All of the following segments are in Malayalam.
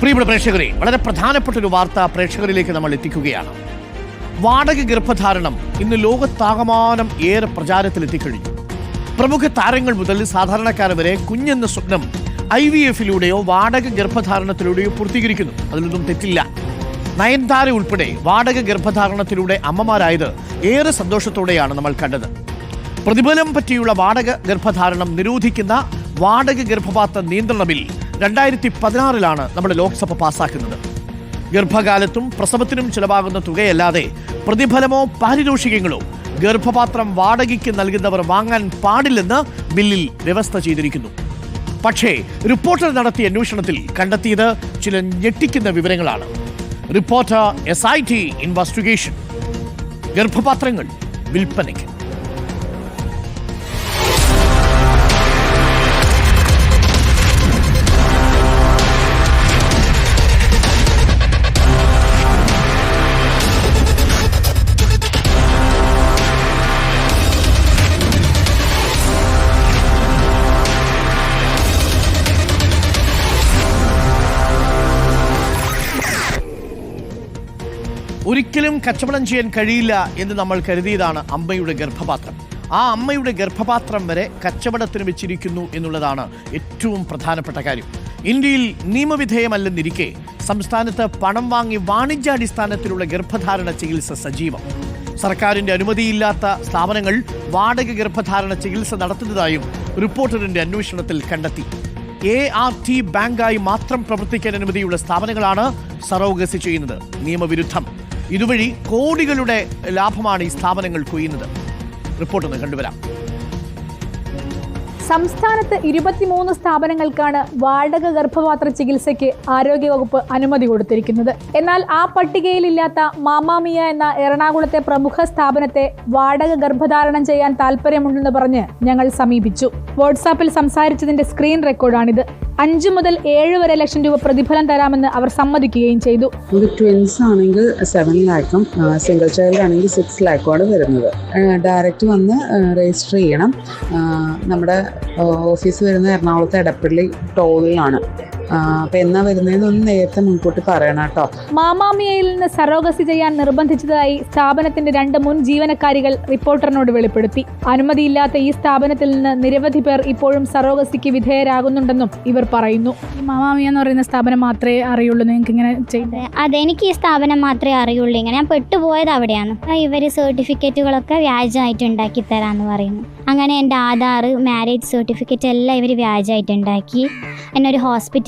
പ്രിയപ്പെട്ട പ്രേക്ഷകരെ വളരെ പ്രധാനപ്പെട്ട ഒരു വാർത്ത പ്രേക്ഷകരിലേക്ക് നമ്മൾ എത്തിക്കുകയാണ്. വാടക ഗർഭധാരണം ഇന്ന് ലോകത്താകമാനം ഏറെ പ്രചാരത്തിലെത്തിക്കഴിഞ്ഞു. പ്രമുഖ താരങ്ങൾ മുതൽ സാധാരണക്കാർ വരെ കുഞ്ഞെന്ന സ്വപ്നം ഐ വി എഫിലൂടെയോ വാടക ഗർഭധാരണത്തിലൂടെയോ പൂർത്തീകരിക്കുന്നു. അതിലൊന്നും തെറ്റില്ല. നയൻതാര ഉൾപ്പെടെ വാടക ഗർഭധാരണത്തിലൂടെ അമ്മമാരായത് ഏറെ സന്തോഷത്തോടെയാണ് നമ്മൾ കണ്ടത്. പ്രതിഫലം പറ്റിയുള്ള വാടക ഗർഭധാരണം നിരോധിക്കുന്ന വാടക ഗർഭപാത്ര നിയന്ത്രണ ബിൽ രണ്ടായിരത്തി പതിനാറിലാണ് നമ്മുടെ ലോക്സഭ പാസാക്കുന്നത്. ഗർഭകാലത്തും പ്രസവത്തിനും ചിലവാകുന്ന തുകയല്ലാതെ പ്രതിഫലമോ പാരിതോഷികങ്ങളോ ഗർഭപാത്രം വാടകയ്ക്ക് നൽകുന്നവർ വാങ്ങാൻ പാടില്ലെന്ന് ബില്ലിൽ വ്യവസ്ഥ ചെയ്തിരിക്കുന്നു. പക്ഷേ റിപ്പോർട്ടർ നടത്തിയ അന്വേഷണത്തിൽ കണ്ടെത്തിയത് ചില ഞെട്ടിക്കുന്ന വിവരങ്ങളാണ്. Reporter S I T investigation ഗർഭപാത്രങ്ങൾ വിൽപ്പനയ്ക്ക്. ഒരിക്കലും കച്ചവടം ചെയ്യാൻ കഴിയില്ല എന്ന് നമ്മൾ കരുതിയതാണ് അമ്മയുടെ ഗർഭപാത്രം. ആ അമ്മയുടെ ഗർഭപാത്രം വരെ കച്ചവടത്തിന് വെച്ചിരിക്കുന്നു എന്നുള്ളതാണ് ഏറ്റവും പ്രധാനപ്പെട്ട കാര്യം. ഇന്ത്യയിൽ നിയമവിധേയമല്ലെന്നിരിക്കെ സംസ്ഥാനത്ത് പണം വാങ്ങി വാണിജ്യാടിസ്ഥാനത്തിലുള്ള ഗർഭധാരണ ചികിത്സ സജീവം. സർക്കാരിന്റെ അനുമതിയില്ലാത്ത സ്ഥാപനങ്ങൾ വാടക ഗർഭധാരണ ചികിത്സ നടത്തുന്നതായും റിപ്പോർട്ടറിന്റെ അന്വേഷണത്തിൽ കണ്ടെത്തി. എ ആർ ടി ബാങ്കായി മാത്രം പ്രവർത്തിക്കാൻ അനുമതിയുള്ള സ്ഥാപനങ്ങളാണ് സറോഗസി ചെയ്യുന്നത്. നിയമവിരുദ്ധം. ഇതുവഴി കോടികളുടെ ലാഭമാണ് ഈ സ്ഥാപനങ്ങൾ കൊയ്യുന്നത്. റിപ്പോർട്ട് ഒന്ന് കണ്ടുവരാം. സംസ്ഥാനത്ത് ഇരുപത്തിമൂന്ന് സ്ഥാപനങ്ങൾക്കാണ് വാടക ഗർഭപാത്ര ചികിത്സയ്ക്ക് ആരോഗ്യവകുപ്പ് അനുമതി കൊടുത്തിരിക്കുന്നത്. എന്നാൽ ആ പട്ടികയിലില്ലാത്ത മാമാമിയ എന്ന എറണാകുളത്തെ പ്രമുഖ സ്ഥാപനത്തെ വാടക ഗർഭധാരണം ചെയ്യാൻ താല്പര്യമുണ്ടെന്ന് പറഞ്ഞ് ഞങ്ങൾ സമീപിച്ചു. വാട്സാപ്പിൽ സംസാരിച്ചതിന്റെ സ്ക്രീൻ റെക്കോർഡാണിത്. അഞ്ചു മുതൽ ഏഴ് വരെ ലക്ഷം രൂപ പ്രതിഫലം തരാമെന്ന് അവർ സമ്മതിക്കുകയും ചെയ്തു. ട്വിൻസ് ആണെങ്കിൽ സെവൻ ലാക്കും സിംഗിൾ ചൈൽഡ് ആണെങ്കിൽ സിക്സ് ലാക്കുമാണ് വരുന്നത്. ഡയറക്റ്റ് വന്ന് രജിസ്റ്റർ ചെയ്യണം. നമ്മുടെ ഓഫീസ് വരുന്ന എറണാകുളത്തെ എടപ്പള്ളി ടോളിലാണ് അപ്പം എന്നാ വരുന്നതെന്നൊന്ന് നേരത്തെ മുൻകൂട്ടി പറയണം കേട്ടോ. മാമാമിയയിൽ നിന്ന് സറോഗസി ചെയ്യാൻ നിർബന്ധിച്ചതായി സ്ഥാപനത്തിന്റെ രണ്ട് മുൻ ജീവനക്കാരികൾ റിപ്പോർട്ടറിനോട് വെളിപ്പെടുത്തി. അനുമതിയില്ലാത്ത ഈ സ്ഥാപനത്തിൽ നിന്ന് നിരവധി പേർ ഇപ്പോഴും സറോഗസിക്ക് വിധേയരാകുന്നുണ്ടെന്നും ഇവർ പറയുന്നു. ഈ മാമാമിയ എന്ന് പറയുന്ന സ്ഥാപനം മാത്രമേ അറിയുള്ളൂ. നിങ്ങൾക്ക് ഇങ്ങനെ ചെയ്യുന്നത് അതെ അതെനിക്ക് ഈ സ്ഥാപനം മാത്രമേ അറിയുള്ളൂ. ഇങ്ങനെ ഞാൻ പെട്ടുപോയത് അവിടെയാണ്. ഇവർ സർട്ടിഫിക്കറ്റുകളൊക്കെ വ്യാജമായിട്ട് ഉണ്ടാക്കി തരാമെന്ന് പറയുന്നു. അങ്ങനെ എന്റെ ആധാർ മാരേജ് സർട്ടിഫിക്കറ്റ് എല്ലാം ഇവർ വ്യാജമായിട്ട് ഉണ്ടാക്കി. എന്നെ ഒരു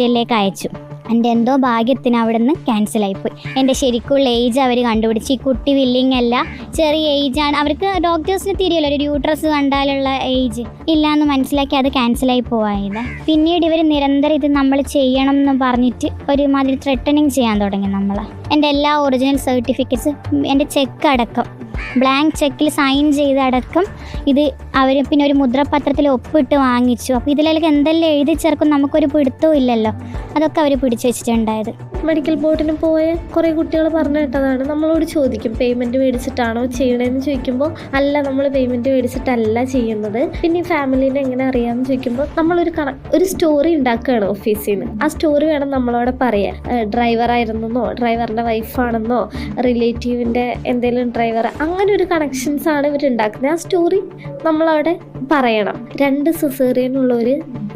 ഹോസ്പിറ്റലിലേക്ക് അയച്ചു എന്റെ എന്തോ ഭാഗ്യത്തിന് അവിടെ നിന്ന് ക്യാൻസലായിപ്പോയി എന്റെ ശരിക്കുള്ള ഏജ് അവർ കണ്ടുപിടിച്ച്. ഈ കുട്ടി വില്ലിങ് അല്ല. ചെറിയ ഏജാണ് അവർക്ക് ഡോക്ടേഴ്സിന് തിരിയല്ലോ. ഒരു യൂട്രസ് കണ്ടാലുള്ള ഏജ് ഇല്ല എന്ന് മനസ്സിലാക്കി അത് ക്യാൻസലായി പോവായത്. പിന്നീട് ഇവർ നിരന്തരം ഇത് നമ്മൾ ചെയ്യണം എന്ന് പറഞ്ഞിട്ട് ഒരുമാതിരി ത്രെട്ടനിങ് ചെയ്യാൻ തുടങ്ങി നമ്മൾ എന്റെ എല്ലാ ഒറിജിനൽ സർട്ടിഫിക്കറ്റ്സ് എന്റെ ചെക്ക് അടക്കം. ബ്ലാങ്ക് ചെക്കിൽ സൈൻ ചെയ്തടക്കം ഇത് അവർ പിന്നെ ഒരു മുദ്രപത്രത്തിൽ ഒപ്പിട്ട് വാങ്ങിച്ചു. അപ്പോൾ ഇതിലേക്ക് എന്തെല്ലാം എഴുതി ചേർക്കും നമുക്കൊരു പിടുത്തവും ഇല്ലല്ലോ. അതൊക്കെ അവർ പിടിച്ചു വെച്ചിട്ടുണ്ടായത് മെഡിക്കൽ ബോർഡിന് പോയ കുറേ കുട്ടികൾ പറഞ്ഞു കേട്ടതാണ്. നമ്മളോട് ചോദിക്കും പേയ്മെന്റ് മേടിച്ചിട്ടാണോ ചെയ്യണതെന്ന് ചോദിക്കുമ്പോൾ അല്ല നമ്മൾ പേയ്മെന്റ് മേടിച്ചിട്ടല്ല ചെയ്യുന്നത്. പിന്നെ ഫാമിലീനെ എങ്ങനെ അറിയാമെന്ന് ചോദിക്കുമ്പോൾ നമ്മളൊരു കണ ഒരു സ്റ്റോറി ഉണ്ടാക്കുകയാണ് ഓഫീസിൽ നിന്ന് ആ സ്റ്റോറി വേണം നമ്മളവിടെ പറയാൻ. ഡ്രൈവർ ആയിരുന്നെന്നോ ഡ്രൈവറിന്റെ വൈഫാണെന്നോ റിലേറ്റീവിന്റെ എന്തെങ്കിലും ഡ്രൈവർ അങ്ങനെ ഒരു കണക്ഷൻസ് ആണ് ഇവർ ഉണ്ടാക്കുന്നത്. ആ സ്റ്റോറി നമ്മളവിടെ പറയണം. രണ്ട് സിസേറിയൻ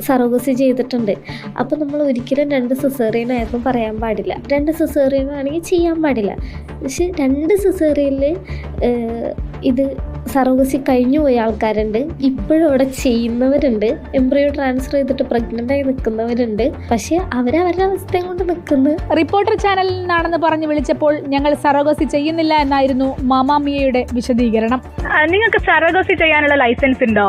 സറോഗസി ചെയ്തിട്ടുണ്ട്. അപ്പോൾ നമ്മൾ ഒരിക്കലും രണ്ട് സിസേറിയൻ ആയിരുന്നു പറയാൻ പാടില്ല. രണ്ട് സിസേറിയൻ ആണെങ്കിൽ ചെയ്യാൻ പാടില്ല. പക്ഷെ രണ്ട് സിസേറിയനിൽ ഇത് സറോഗസി കഴിഞ്ഞു പോയ ആൾക്കാരുണ്ട്. ഇപ്പോഴും അവിടെ ചെയ്യുന്നവരുണ്ട്. എംബ്രിയോ ട്രാൻസ്ഫർ ചെയ്തിട്ട് പ്രഗ്നന്റ് ആയി നിൽക്കുന്നവരുണ്ട്. പക്ഷെ അവരവരുടെ അവസ്ഥയും കൊണ്ട് നിൽക്കുന്നത് റിപ്പോർട്ടർ ചാനലിൽ നിന്നാണെന്ന് പറഞ്ഞ് വിളിച്ചപ്പോൾ ഞങ്ങൾ സറോഗസി ചെയ്യുന്നില്ല എന്നായിരുന്നു മാമാമിയയുടെ വിശദീകരണം. നിങ്ങൾക്ക് സറോഗസി ചെയ്യാനുള്ള ലൈസൻസ് ഉണ്ടോ?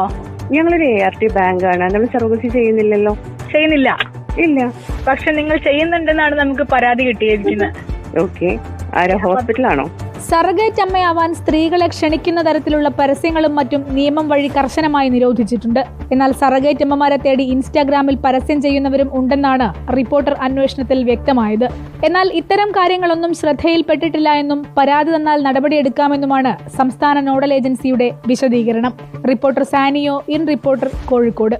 ഞങ്ങളൊരു എ ആർ ടി ബാങ്കാണ്. നമ്മൾ സർവീസ് ചെയ്യുന്നില്ലല്ലോ. ചെയ്യുന്നില്ല. ഇല്ല. പക്ഷെ നിങ്ങൾ ചെയ്യുന്നുണ്ടെന്നാണ് നമുക്ക് പരാതി കിട്ടിയിരിക്കുന്നത്. ഓക്കെ ആരാ? ഹോസ്പിറ്റലാണോ സർഗേറ്റ് അമ്മയാവാൻ സ്ത്രീകളെ ക്ഷണിക്കുന്ന തരത്തിലുള്ള പരസ്യങ്ങളും മറ്റും നിയമം വഴി കർശനമായി നിരോധിച്ചിട്ടുണ്ട്. എന്നാൽ സർഗേറ്റ് അമ്മമാരെ തേടി ഇൻസ്റ്റാഗ്രാമിൽ പരസ്യം ചെയ്യുന്നവരും ഉണ്ടെന്നാണ് റിപ്പോർട്ടർ അന്വേഷണത്തിൽ വ്യക്തമായത്. എന്നാൽ ഇത്തരം കാര്യങ്ങളൊന്നും ശ്രദ്ധയിൽപ്പെട്ടിട്ടില്ല എന്നും പരാതി തന്നാൽ നടപടിയെടുക്കാമെന്നുമാണ് സംസ്ഥാന നോഡൽ ഏജൻസിയുടെ വിശദീകരണം. Reporter Saniyo in reporter Kozhikode.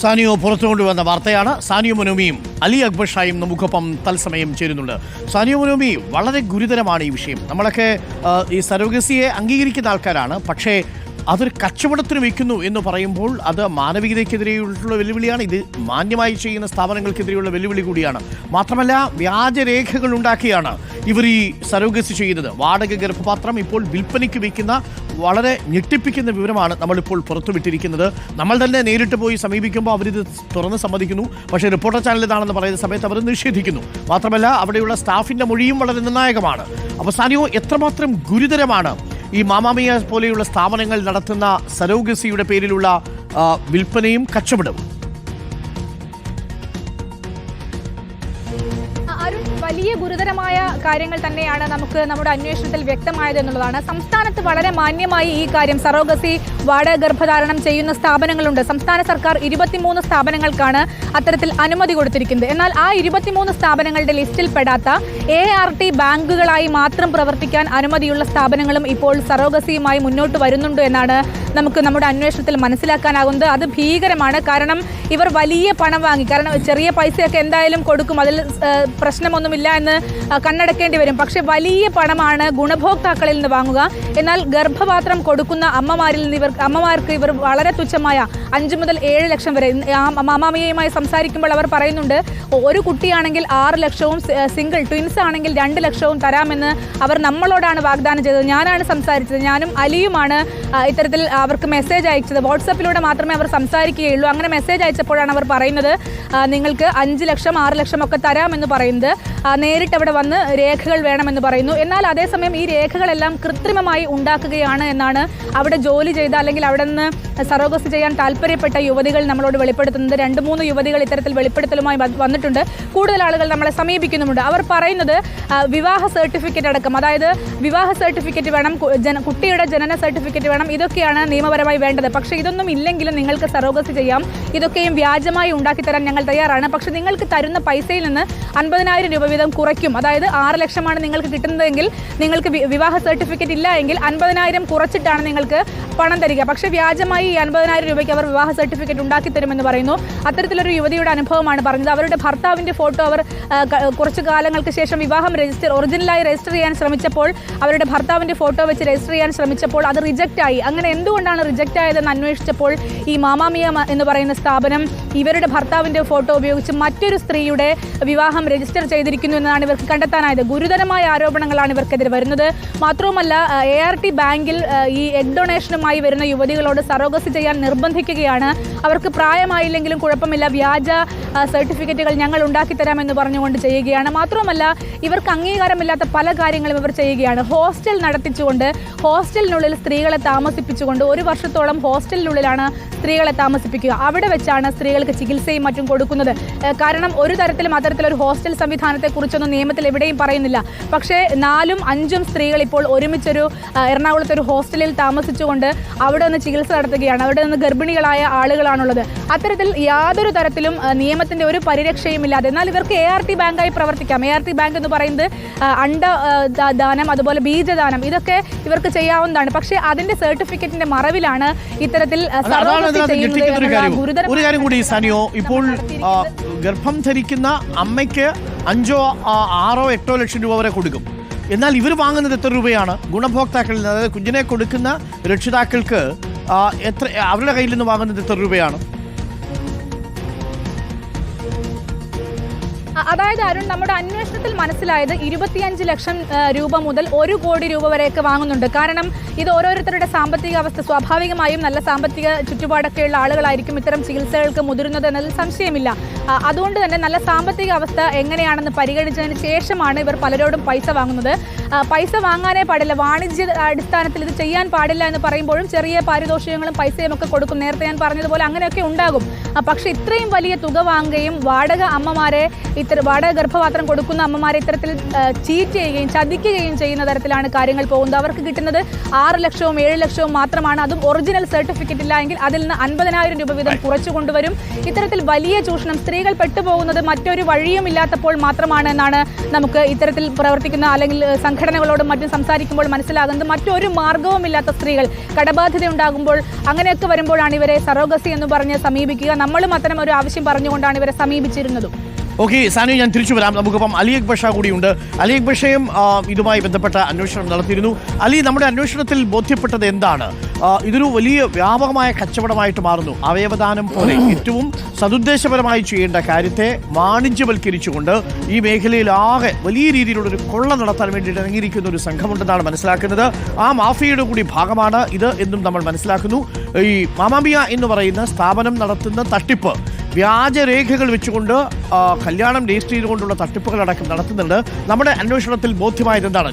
Saniyo പുറത്തുകൊണ്ട് വന്ന വാർത്തയാണ്. സാനിയോ മനോമിയും അലി അക്ബർ ഷായും നമുക്കൊപ്പം തത്സമയം ചേരുന്നുണ്ട്. സാനിയോ മനോമി വളരെ ഗുരുതരമാണ് ഈ വിഷയം. നമ്മളൊക്കെ ഈ സരോഗസിയെ അംഗീകരിക്കുന്ന ആൾക്കാരാണ്. പക്ഷേ അതൊരു കച്ചവടത്തിന് വയ്ക്കുന്നു എന്ന് പറയുമ്പോൾ അത് മാനവികതയ്ക്കെതിരെയുള്ള വെല്ലുവിളിയാണ്. ഇത് മാന്യമായി ചെയ്യുന്ന സ്ഥാപനങ്ങൾക്കെതിരെയുള്ള വെല്ലുവിളി കൂടിയാണ്. മാത്രമല്ല വ്യാജരേഖകൾ ഉണ്ടാക്കിയാണ് ഇവർ ഈ സരോഗസി ചെയ്യുന്നത്. വാടക ഗർഭപാത്രം ഇപ്പോൾ വിൽപ്പനയ്ക്ക് വയ്ക്കുന്ന വളരെ ഞെട്ടിപ്പിക്കുന്ന വിവരമാണ് നമ്മളിപ്പോൾ പുറത്തുവിട്ടിരിക്കുന്നത്. നമ്മൾ തന്നെ നേരിട്ട് പോയി സമീപിക്കുമ്പോൾ അവരിത് തുറന്ന് സമ്മതിക്കുന്നു. പക്ഷേ റിപ്പോർട്ടർ ചാനൽ ഇതാണെന്ന് പറയുന്ന സമയത്ത് അവർ നിഷേധിക്കുന്നു. മാത്രമല്ല അവിടെയുള്ള സ്റ്റാഫിന്റെ മൊഴിയും വളരെ നിർണായകമാണ്. അവസാനവും എത്രമാത്രം ഗുരുതരമാണ് ഈ മാമാമിയ പോലെയുള്ള സ്ഥാപനങ്ങൾ നടത്തുന്ന സരോഗസിയുടെ പേരിലുള്ള വിൽപ്പനയും കച്ചവടവും. വലിയ ഗുരുതരമായ കാര്യങ്ങൾ തന്നെയാണ് നമുക്ക് നമ്മുടെ അന്വേഷണത്തിൽ വ്യക്തമായത് എന്നുള്ളതാണ്. സംസ്ഥാനത്ത് വളരെ മാന്യമായി ഈ കാര്യം സറോഗസി വാടക ഗർഭധാരണം ചെയ്യുന്ന സ്ഥാപനങ്ങളുണ്ട്. സംസ്ഥാന സർക്കാർ ഇരുപത്തിമൂന്ന് സ്ഥാപനങ്ങൾക്കാണ് അത്തരത്തിൽ അനുമതി കൊടുത്തിരിക്കുന്നത്. എന്നാൽ ആ ഇരുപത്തിമൂന്ന് സ്ഥാപനങ്ങളുടെ ലിസ്റ്റിൽ പെടാത്ത എ ആർ ടി ബാങ്കുകളായി മാത്രം പ്രവർത്തിക്കാൻ അനുമതിയുള്ള സ്ഥാപനങ്ങളും ഇപ്പോൾ സറോഗസിയുമായി മുന്നോട്ട് വരുന്നുണ്ട് എന്നാണ് നമുക്ക് നമ്മുടെ അന്വേഷണത്തിൽ മനസ്സിലാക്കാനാകുന്നത്. അത് ഭീകരമാണ്. കാരണം ഇവർ വലിയ പണം വാങ്ങി. കാരണം ചെറിയ പൈസയൊക്കെ എന്തായാലും കൊടുക്കും. അതിൽ ഏഹ്, പ്രശ്നമൊന്നുമില്ല എന്ന് കണ്ണടക്കേണ്ടി വരും. പക്ഷേ വലിയ പണമാണ് ഗുണഭോക്താക്കളിൽ നിന്ന് വാങ്ങുക. എന്നാൽ ഗർഭപാത്രം കൊടുക്കുന്ന അമ്മമാരിൽ നിന്ന് ഇവർ അമ്മമാർക്ക് ഇവർ വളരെ തുച്ഛമായ അഞ്ച് മുതൽ ഏഴ് ലക്ഷം വരെ. അമ്മാമയുമായി സംസാരിക്കുമ്പോൾ അവർ പറയുന്നുണ്ട് ഒരു കുട്ടിയാണെങ്കിൽ ആറ് ലക്ഷവും സിംഗിൾ ട്വിൻസ് ആണെങ്കിൽ രണ്ട് ലക്ഷവും തരാമെന്ന് അവർ നമ്മളോടാണ് വാഗ്ദാനം ചെയ്തത്. ഞാനാണ് സംസാരിച്ചത്. ഞാനും അലിയുമാണ് ഇത്തരത്തിൽ അവർക്ക് മെസ്സേജ് അയച്ചത്. വാട്സപ്പിലൂടെ മാത്രമേ അവർ സംസാരിക്കുകയുള്ളൂ. അങ്ങനെ മെസ്സേജ് അയച്ചപ്പോഴാണ് അവർ പറയുന്നത് നിങ്ങൾക്ക് അഞ്ച് ലക്ഷം ആറ് ലക്ഷം ഒക്കെ തരാമെന്ന് പറയുന്നത്. നേരിട്ട് അവിടെ വന്ന് രേഖകൾ വേണമെന്ന് പറയുന്നു. എന്നാൽ അതേസമയം ഈ രേഖകളെല്ലാം കൃത്രിമമായി ഉണ്ടാക്കുകയാണ് എന്നാണ് അവിടെ ജോലി ചെയ്ത അല്ലെങ്കിൽ അവിടെ നിന്ന് സറോഗസ് ചെയ്യാൻ താല്പര്യപ്പെട്ട യുവതികൾ നമ്മളോട് വെളിപ്പെടുത്തുന്നത്. രണ്ട് മൂന്ന് യുവതികൾ ഇത്തരത്തിൽ വെളിപ്പെടുത്തലുമായി വന്നിട്ടുണ്ട്. കൂടുതൽ ആളുകൾ നമ്മളെ സമീപിക്കുന്നുമുണ്ട്. അവർ പറയുന്നത് വിവാഹ സർട്ടിഫിക്കറ്റ് അടക്കം. അതായത് വിവാഹ സർട്ടിഫിക്കറ്റ് വേണം കുട്ടിയുടെ ജനന സർട്ടിഫിക്കറ്റ് വേണം. ഇതൊക്കെയാണ് നിയമപരമായി വേണ്ടത്. പക്ഷേ ഇതൊന്നും ഇല്ലെങ്കിലും നിങ്ങൾക്ക് സറോഗസ് ചെയ്യാം. ഇതൊക്കെയും വ്യാജമായി ഉണ്ടാക്കി തരാൻ ഞങ്ങൾ തയ്യാറാണ്. പക്ഷേ നിങ്ങൾക്ക് തരുന്ന പൈസയിൽ നിന്ന് അൻപതിനായിരം രൂപ വീതം കുറയ്ക്കും. അതായത് ആറ് ലക്ഷമാണ് നിങ്ങൾക്ക് കിട്ടുന്നതെങ്കിൽ നിങ്ങൾക്ക് വിവാഹ സർട്ടിഫിക്കറ്റ് ഇല്ല എങ്കിൽ അൻപതിനായിരം കുറച്ചിട്ടാണ് നിങ്ങൾക്ക് പണം തരിക. പക്ഷെ വ്യാജമായി ഈ അൻപതിനായിരം രൂപയ്ക്ക് അവർ വിവാഹ സർട്ടിഫിക്കറ്റ് ഉണ്ടാക്കി തരുമെന്ന് പറയുന്നു. അത്തരത്തിലൊരു യുവതിയുടെ അനുഭവമാണ് പറഞ്ഞത്. അവരുടെ ഭർത്താവിന്റെ ഫോട്ടോ അവർ കുറച്ച് കാലങ്ങൾക്ക് ശേഷം വിവാഹം രജിസ്റ്റർ ഒറിജിനലായി രജിസ്റ്റർ ചെയ്യാൻ ശ്രമിച്ചപ്പോൾ അവരുടെ ഭർത്താവിന്റെ ഫോട്ടോ വെച്ച് രജിസ്റ്റർ ചെയ്യാൻ ശ്രമിച്ചപ്പോൾ അത് റിജക്റ്റ് ആയി അങ്ങനെ എന്തുകൊണ്ടാണ് റിജക്റ്റ് ആയതെന്ന് അന്വേഷിച്ചപ്പോൾ ഈ മാമാമിയ എന്ന് പറയുന്ന സ്ഥാപനം ഇവരുടെ ഭർത്താവിന്റെ ഫോട്ടോ ഉപയോഗിച്ച് മറ്റൊരു സ്ത്രീയുടെ വിവാഹം രജിസ്റ്റർ ചെയ്തിരിക്കുന്നു എന്നതാണ് ഇവർക്ക് കണ്ടെത്താനായത്. ഗുരുതരമായ ആരോപണങ്ങളാണ് ഇവർക്കെതിരെ വരുന്നത്. മാത്രവുമല്ല എ ആർ ടി ബാങ്കിൽ ഈ എഗ് ഡൊണേഷനുമായി വരുന്ന യുവതികളോട് സറോഗസി ചെയ്യാൻ നിർബന്ധിക്കുകയാണ്. അവർക്ക് പ്രായമായില്ലെങ്കിലും കുഴപ്പമില്ല. വ്യാജ സർട്ടിഫിക്കറ്റുകൾ ഞങ്ങൾ ഉണ്ടാക്കി തരാമെന്ന് പറഞ്ഞുകൊണ്ട് ചെയ്യുകയാണ്. മാത്രവുമല്ല ഇവർക്ക് അംഗീകാരമില്ലാത്ത പല കാര്യങ്ങളും ഇവർ ചെയ്യുകയാണ്. ഹോസ്റ്റൽ നടത്തിച്ചുകൊണ്ട് ഹോസ്റ്റലിനുള്ളിൽ സ്ത്രീകളെ താമസിപ്പിച്ചുകൊണ്ട് ഒരു വർഷത്തോളം ഹോസ്റ്റലിനുള്ളിലാണ് സ്ത്രീകളെ താമസിപ്പിക്കുക. അവിടെ വെച്ചാണ് സ്ത്രീകൾക്ക് ചികിത്സയും മറ്റും കൊടുക്കുന്നത്. കാരണം ഒരു തരത്തിലും അത്തരത്തിലൊരു ഹോസ്റ്റൽ സംവിധാനത്തെക്കുറിച്ചൊന്നും നിയമത്തിൽ എവിടെയും പറയുന്നില്ല. പക്ഷേ നാലും അഞ്ചും സ്ത്രീകൾ ഇപ്പോൾ ഒരുമിച്ചൊരു എറണാകുളത്തെ ഒരു ഹോസ്റ്റലിൽ താമസിച്ചുകൊണ്ട് അവിടെ നിന്ന് ചികിത്സ നടത്തുകയാണ്. അവിടെ നിന്ന് ഗർഭിണികളായ ആളുകളാണുള്ളത്. അത്തരത്തിൽ യാതൊരു തരത്തിലും നിയമത്തിന്റെ ഒരു പരിരക്ഷയും ഇല്ലാതെ എന്നാൽ ഇവർക്ക് എ ആർ ടി ബാങ്കായി പ്രവർത്തിക്കാം. എ ആർ ടി ബാങ്ക് എന്ന് പറയുന്നത് അണ്ട ദാനം അതുപോലെ ബീജദാനം ഇതൊക്കെ ഇവർക്ക് ചെയ്യാവുന്നതാണ്. പക്ഷേ അതിന്റെ സർട്ടിഫിക്കറ്റിന്റെ മറവിലാണ് ഇത്തരത്തിൽ സാനിയോ ഇപ്പോൾ ഗർഭം ധരിക്കുന്ന അമ്മയ്ക്ക് അഞ്ചോ ആറോ എട്ടോ ലക്ഷം രൂപ വരെ കൊടുക്കും. എന്നാൽ ഇവർ വാങ്ങുന്നത് എത്ര രൂപയാണ്? ഗുണഭോക്താക്കളിൽ നിന്ന് അതായത് കുഞ്ഞിനെ കൊടുക്കുന്ന രക്ഷിതാക്കൾക്ക് എത്ര അവരുടെ കയ്യിൽ നിന്ന് വാങ്ങുന്നത് എത്ര രൂപയാണ്? അതായത് അരുൺ നമ്മുടെ അന്വേഷണത്തിൽ മനസ്സിലായത് ഇരുപത്തിയഞ്ച് ലക്ഷം രൂപ മുതൽ ഒരു കോടി രൂപ വരെയൊക്കെ വാങ്ങുന്നുണ്ട്. കാരണം ഇത് ഓരോരുത്തരുടെ സാമ്പത്തിക അവസ്ഥ സ്വാഭാവികമായും നല്ല സാമ്പത്തിക ചുറ്റുപാടൊക്കെയുള്ള ആളുകളായിരിക്കും ഇത്തരം ചികിത്സകൾക്ക് മുതിരുന്നത് എന്നതിൽ സംശയമില്ല. അതുകൊണ്ട് തന്നെ നല്ല സാമ്പത്തിക അവസ്ഥ എങ്ങനെയാണെന്ന് പരിഗണിച്ചതിന് ശേഷമാണ് ഇവർ പലരോടും പൈസ വാങ്ങുന്നത്. പൈസ വാങ്ങാനേ പാടില്ല. വാണിജ്യ അടിസ്ഥാനത്തിൽ ഇത് ചെയ്യാൻ പാടില്ല എന്ന് പറയുമ്പോഴും ചെറിയ പാരിതോഷികങ്ങളും പൈസയും ഒക്കെ കൊടുക്കും. നേരത്തെ ഞാൻ പറഞ്ഞതുപോലെ അങ്ങനെയൊക്കെ ഉണ്ടാകും. പക്ഷെ ഇത്രയും വലിയ തുക വാങ്ങുകയും വാടക അമ്മമാരെ ഇത്ര വാടക ഗർഭപാത്രം കൊടുക്കുന്ന അമ്മമാരെ ഇത്തരത്തിൽ ചീറ്റ് ചെയ്യുകയും ചതിക്കുകയും ചെയ്യുന്ന തരത്തിലാണ് കാര്യങ്ങൾ പോകുന്നത്. അവർക്ക് കിട്ടുന്നത് ആറ് ലക്ഷവും ഏഴ് ലക്ഷവും മാത്രമാണ്. അതും ഒറിജിനൽ സർട്ടിഫിക്കറ്റ് ഇല്ല എങ്കിൽ അതിൽ നിന്ന് അൻപതിനായിരം രൂപ വീതം കുറച്ചു കൊണ്ടുവരും. ഇത്തരത്തിൽ വലിയ ചൂഷണം സ്ത്രീകൾ പെട്ടുപോകുന്നത് മറ്റൊരു വഴിയും ഇല്ലാത്തപ്പോൾ മാത്രമാണ് എന്നാണ് നമുക്ക് ഇത്തരത്തിൽ പ്രവർത്തിക്കുന്ന അല്ലെങ്കിൽ സംഘടനകളോടും മറ്റും സംസാരിക്കുമ്പോൾ മനസ്സിലാകുന്നത്. മറ്റൊരു മാർഗവും ഇല്ലാത്ത സ്ത്രീകൾ കടബാധ്യത ഉണ്ടാകുമ്പോൾ അങ്ങനെയൊക്കെ വരുമ്പോഴാണ് ഇവരെ സറോഗസി എന്ന് പറഞ്ഞ് സമീപിക്കുക. നമ്മളും അത്തരം ഒരു ആവശ്യം പറഞ്ഞുകൊണ്ടാണ് ഇവരെ സമീപിച്ചിരുന്നതും. ഓക്കെ സാനു ഞാൻ തിരിച്ചു വരാം. നമുക്കിപ്പം അലി അക്ബർ ഷാ കൂടിയുണ്ട്. അലി അക്ബർ ഷയും ഇതുമായി ബന്ധപ്പെട്ട അന്വേഷണം നടത്തിയിരുന്നു. അലി നമ്മുടെ അന്വേഷണത്തിൽ ബോധ്യപ്പെട്ടത് എന്താണ്? ഇതൊരു വലിയ വ്യാപകമായ കച്ചവടമായിട്ട് മാറുന്നു. അവയവദാനം പോലെ ഏറ്റവും സതുദ്ദേശപരമായി ചെയ്യേണ്ട കാര്യത്തെ വാണിജ്യവൽക്കരിച്ചുകൊണ്ട് ഈ മേഖലയിൽ ആകെ വലിയ രീതിയിലുള്ളൊരു കൊള്ള നടത്താൻ വേണ്ടിയിട്ട് ഇറങ്ങിയിരിക്കുന്ന ഒരു സംഘമുണ്ടെന്നാണ് മനസ്സിലാക്കുന്നത്. ആ മാഫിയയുടെ കൂടി ഭാഗമാണ് ഇത് എന്നും നമ്മൾ മനസ്സിലാക്കുന്നു. ഈ മാമാമിയ എന്ന് പറയുന്ന സ്ഥാപനം നടത്തുന്ന തട്ടിപ്പ് വ്യാജരേഖകൾ വെച്ചുകൊണ്ട് കല്യാണം രജിസ്റ്റർ ചെയ്തുകൊണ്ടുള്ള തട്ടിപ്പുകൾ അടക്കം നടത്തുന്നുണ്ട്. നമ്മുടെ അന്വേഷണത്തിൽ ബോധ്യമായത് എന്താണ്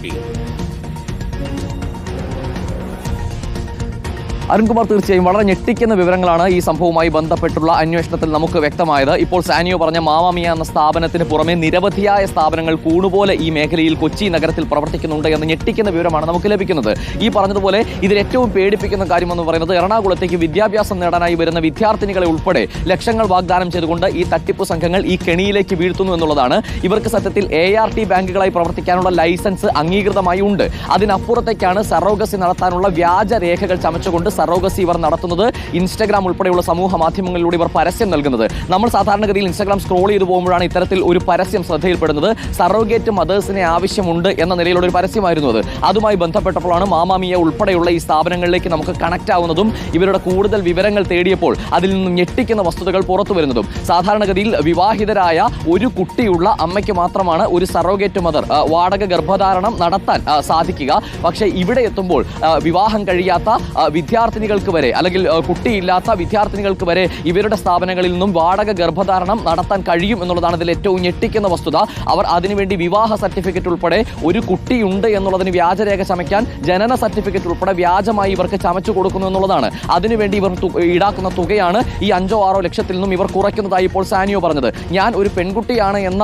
അരുൺകുമാർ തീർച്ചയായും വളരെ ഞെട്ടിക്കുന്ന വിവരങ്ങളാണ് ഈ സംഭവവുമായി ബന്ധപ്പെട്ടുള്ള അന്വേഷണത്തിൽ നമുക്ക് വ്യക്തമായത്. ഇപ്പോൾ സാനിയോ പറഞ്ഞ മാമാമിയ എന്ന സ്ഥാപനത്തിന് പുറമെ നിരവധിയായ സ്ഥാപനങ്ങൾ കൂണുപോലെ ഈ മേഖലയിൽ കൊച്ചി നഗരത്തിൽ പ്രവർത്തിക്കുന്നുണ്ട് എന്ന് ഞെട്ടിക്കുന്ന വിവരമാണ് നമുക്ക് ലഭിക്കുന്നത്. ഈ പറഞ്ഞതുപോലെ ഇതിൽ ഏറ്റവും പേടിപ്പിക്കുന്ന കാര്യമെന്ന് പറയുന്നത് എറണാകുളത്തേക്ക് വിദ്യാഭ്യാസം നേടാനായി വരുന്ന വിദ്യാർത്ഥിനികളെ ഉൾപ്പെടെ ലക്ഷങ്ങൾ വാഗ്ദാനം ചെയ്തുകൊണ്ട് ഈ തട്ടിപ്പ് സംഘങ്ങൾ ഈ കെണിയിലേക്ക് വീഴ്ത്തുന്നു എന്നുള്ളതാണ്. ഇവർക്ക് സത്യത്തിൽ എ ആർ ടി ബാങ്കുകളായി പ്രവർത്തിക്കാനുള്ള ലൈസൻസ് അംഗീകൃതമായി ഉണ്ട്. അതിനപ്പുറത്തേക്കാണ് സറോഗസി നടത്താനുള്ള വ്യാജ രേഖകൾ ചമച്ചുകൊണ്ട് സറോഗസി ഇവർ നടത്തുന്നത് ഇൻസ്റ്റാഗ്രാം ഉൾപ്പെടെയുള്ള സമൂഹ മാധ്യമങ്ങളിലൂടെ ഇവർ പരസ്യം നൽകുന്നത്. നമ്മൾ സാധാരണഗതിയിൽ ഇൻസ്റ്റാഗ്രാം സ്ക്രോൾ ചെയ്തു പോകുമ്പോഴാണ് ഇത്തരത്തിൽ ഒരു പരസ്യം ശ്രദ്ധയിൽപ്പെടുന്നത്. സറോഗേറ്റ് മദേഴ്സിനെ ആവശ്യമുണ്ട് എന്ന നിലയിലുള്ള ഒരു പരസ്യമായിരുന്നു അത്. അതുമായി ബന്ധപ്പെട്ടപ്പോഴാണ് മാമാമിയ ഉൾപ്പെടെയുള്ള ഈ സ്ഥാപനങ്ങളിലേക്ക് നമുക്ക് കണക്ട് ആവുന്നതും ഇവരുടെ കൂടുതൽ വിവരങ്ങൾ തേടിയപ്പോൾ അതിൽ നിന്നും ഞെട്ടിക്കുന്ന വസ്തുതകൾ പുറത്തു വരുന്നതും. സാധാരണഗതിയിൽ വിവാഹിതരായ ഒരു കുട്ടിയുള്ള അമ്മയ്ക്ക് മാത്രമാണ് ഒരു സറോഗേറ്റ് മദർ വാടക ഗർഭധാരണം നടത്താൻ സാധിക്കുക. പക്ഷേ ഇവിടെ എത്തുമ്പോൾ വിവാഹം കഴിയാത്ത ആ, വിദ്യാർത്ഥിനികൾക്ക് വരെ അല്ലെങ്കിൽ കുട്ടിയില്ലാത്ത വിദ്യാർത്ഥിനികൾക്ക് വരെ ഇവരുടെ സ്ഥാപനങ്ങളിൽ നിന്നും വാടക ഗർഭധാരണം നടത്താൻ കഴിയും എന്നുള്ളതാണ് ഇതിൽ ഏറ്റവും ഞെട്ടിക്കുന്ന വസ്തുത. അവർ അതിനുവേണ്ടി വിവാഹ സർട്ടിഫിക്കറ്റ് ഉൾപ്പെടെ ഒരു കുട്ടിയുണ്ട് എന്നുള്ളതിന് വ്യാജരേഖ ചമയ്ക്കാൻ ജനന സർട്ടിഫിക്കറ്റ് ഉൾപ്പെടെ വ്യാജമായി ഇവർക്ക് ചമച്ചു കൊടുക്കുന്നു എന്നുള്ളതാണ്. അതിനുവേണ്ടി ഇവർ ഈടാക്കുന്ന തുകയാണ് ഈ അഞ്ചോ ആറോ ലക്ഷത്തിൽ നിന്നും ഇവർ കുറയ്ക്കുന്നതായി ഇപ്പോൾ സാനിയോ പറഞ്ഞത്. ഞാൻ ഒരു പെൺകുട്ടിയാണ് എന്ന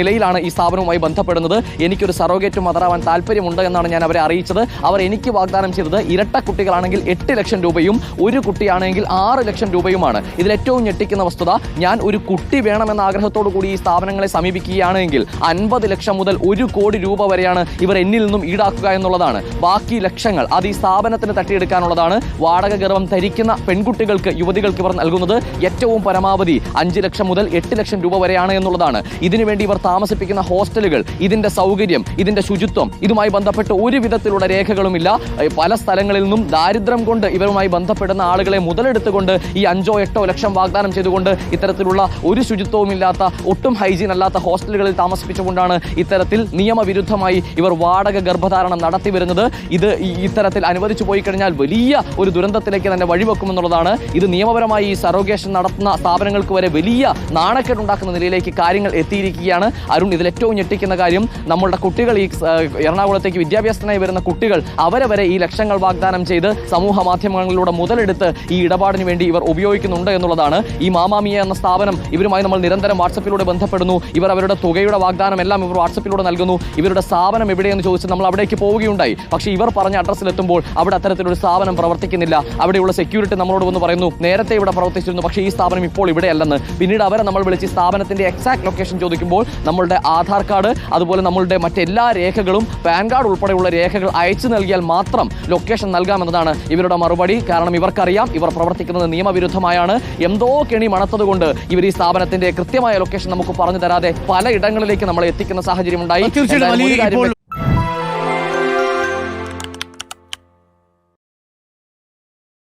നിലയിലാണ് ഈ സ്ഥാപനവുമായി ബന്ധപ്പെടുന്നത്. എനിക്കൊരു സറോഗേറ്റ് മദറാവാൻ താല്പര്യമുണ്ട് എന്നാണ് ഞാൻ അവരെ അറിയിച്ചത്. അവർ എനിക്ക് വാഗ്ദാനം ചെയ്തത് ഇരട്ട കുട്ടികളാണെങ്കിൽ എട്ട് ലക്ഷം രൂപയും ഒരു കുട്ടിയാണെങ്കിൽ ആറ് ലക്ഷം രൂപയുമാണ്. ഇതിൽ ഏറ്റവും ഞെട്ടിക്കുന്ന വസ്തുത ഞാൻ ഒരു കുട്ടി വേണമെന്ന ആഗ്രഹത്തോടു കൂടി ഈ സ്ഥാപനങ്ങളെ സമീപിക്കുകയാണെങ്കിൽ അൻപത് ലക്ഷം മുതൽ ഒരു കോടി രൂപ വരെയാണ് ഇവർ എന്നിൽ നിന്നും ഈടാക്കുക എന്നുള്ളതാണ്. ബാക്കി ലക്ഷങ്ങൾ അത് ഈ സ്ഥാപനത്തിന് തട്ടിയെടുക്കാനുള്ളതാണ്. വാടക ഗർഭം ധരിക്കുന്ന പെൺകുട്ടികൾക്ക് യുവതികൾക്ക് ഇവർ നൽകുന്നത് ഏറ്റവും പരമാവധി അഞ്ച് ലക്ഷം മുതൽ എട്ട് ലക്ഷം രൂപ വരെയാണ് എന്നുള്ളതാണ്. ഇതിനുവേണ്ടി ഇവർ താമസിപ്പിക്കുന്ന ഹോസ്റ്റലുകൾ ഇതിന്റെ സൗകര്യം ഇതിന്റെ ശുചിത്വം ഇതുമായി ബന്ധപ്പെട്ട് ഒരു വിധത്തിലുള്ള രേഖകളുമില്ല. പല സ്ഥലങ്ങളിൽ നിന്നും ദാരിദ്ര്യം കൊണ്ട് ഇവരുമായി ബന്ധപ്പെടുന്ന ആളുകളെ മുതലെടുത്തുകൊണ്ട് ഈ അഞ്ചോ എട്ടോ ലക്ഷം വാഗ്ദാനം ചെയ്തുകൊണ്ട് ഇത്തരത്തിലുള്ള ഒരു ശുചിത്വവും ഇല്ലാത്ത ഒട്ടും ഹൈജീൻ അല്ലാത്ത ഹോസ്റ്റലുകളിൽ താമസിപ്പിച്ചുകൊണ്ടാണ് ഇത്തരത്തിൽ നിയമവിരുദ്ധമായി ഇവർ വാടക ഗർഭധാരണം നടത്തി വരുന്നത്. ഇത് ഇത്തരത്തിൽ അനുവദിച്ചു പോയി കഴിഞ്ഞാൽ വലിയ ഒരു ദുരന്തത്തിലേക്ക് തന്നെ വഴിവെക്കുമെന്നുള്ളതാണ്. ഇത് നിയമപരമായി ഈ സറോഗേഷൻ നടത്തുന്ന സ്ഥാപനങ്ങൾക്ക് വരെ വലിയ നാണക്കേടുണ്ടാക്കുന്ന നിലയിലേക്ക് കാര്യങ്ങൾ എത്തിയിരിക്കുകയാണ്. അരുൺ ഇതിൽ ഏറ്റവും ഞെട്ടിക്കുന്ന കാര്യം നമ്മളുടെ കുട്ടികൾ ഈ എറണാകുളത്തേക്ക് വിദ്യാഭ്യാസത്തിനായി വരുന്ന കുട്ടികൾ അവരെ വരെ ഈ ലക്ഷങ്ങൾ വാഗ്ദാനം ചെയ്ത് സമൂഹ മാധ്യമങ്ങളിലൂടെ മുതലെടുത്ത് ഈ ഇടപാടിന് വേണ്ടി ഇവർ ഉപയോഗിക്കുന്നുണ്ട് എന്നുള്ളതാണ്. ഈ മാമാമിയ എന്ന സ്ഥാപനം ഇവരുമായി നമ്മൾ നിരന്തരം വാട്സപ്പിലൂടെ ബന്ധപ്പെടുന്നു. ഇവർ അവരുടെ തുകയുടെ വാഗ്ദാനം എല്ലാം ഇവർ വാട്സപ്പിലൂടെ നൽകുന്നു. ഇവരുടെ സ്ഥാപനം എവിടെയെന്ന് ചോദിച്ച് നമ്മൾ അവിടേക്ക് പോവുകയുണ്ടായി. പക്ഷേ ഇവർ പറഞ്ഞ അഡ്രസ്സിലെത്തുമ്പോൾ അവിടെ അത്തരത്തിലൊരു സ്ഥാപനം പ്രവർത്തിക്കുന്നില്ല. അവിടെയുള്ള സെക്യൂരിറ്റി നമ്മളോട് വന്ന് പറയുന്നു നേരത്തെ ഇവിടെ പ്രവർത്തിച്ചിരുന്നു പക്ഷേ ഈ സ്ഥാപനം ഇപ്പോൾ ഇവിടെയല്ലെന്ന്. പിന്നീട് അവരെ നമ്മൾ വിളിച്ച് സ്ഥാപനത്തിന്റെ എക്സാക്ട് ലൊക്കേഷൻ ചോദിക്കുമ്പോൾ നമ്മളുടെ ആധാർ കാർഡ് അതുപോലെ നമ്മളുടെ മറ്റെല്ലാ രേഖകളും പാൻ കാർഡ് ഉൾപ്പെടെയുള്ള രേഖകൾ അയച്ചു നൽകിയാൽ മാത്രം ലൊക്കേഷൻ നൽകാമെന്നതാണ് ഇവരുടെ മറുപടി. കാരണം ഇവർക്കറിയാം ഇവർ പ്രവർത്തിക്കുന്നത് നിയമവിരുദ്ധമായാണ്. എന്തോ കെണി മണത്തതുകൊണ്ട് ഇവർ ഈ സ്ഥാപനത്തിന്റെ കൃത്യമായ ലൊക്കേഷൻ നമുക്ക് പറഞ്ഞു തരാതെ പല ഇടങ്ങളിലേക്ക് നമ്മളെ എത്തിക്കുന്ന സാഹചര്യം ഉണ്ടായി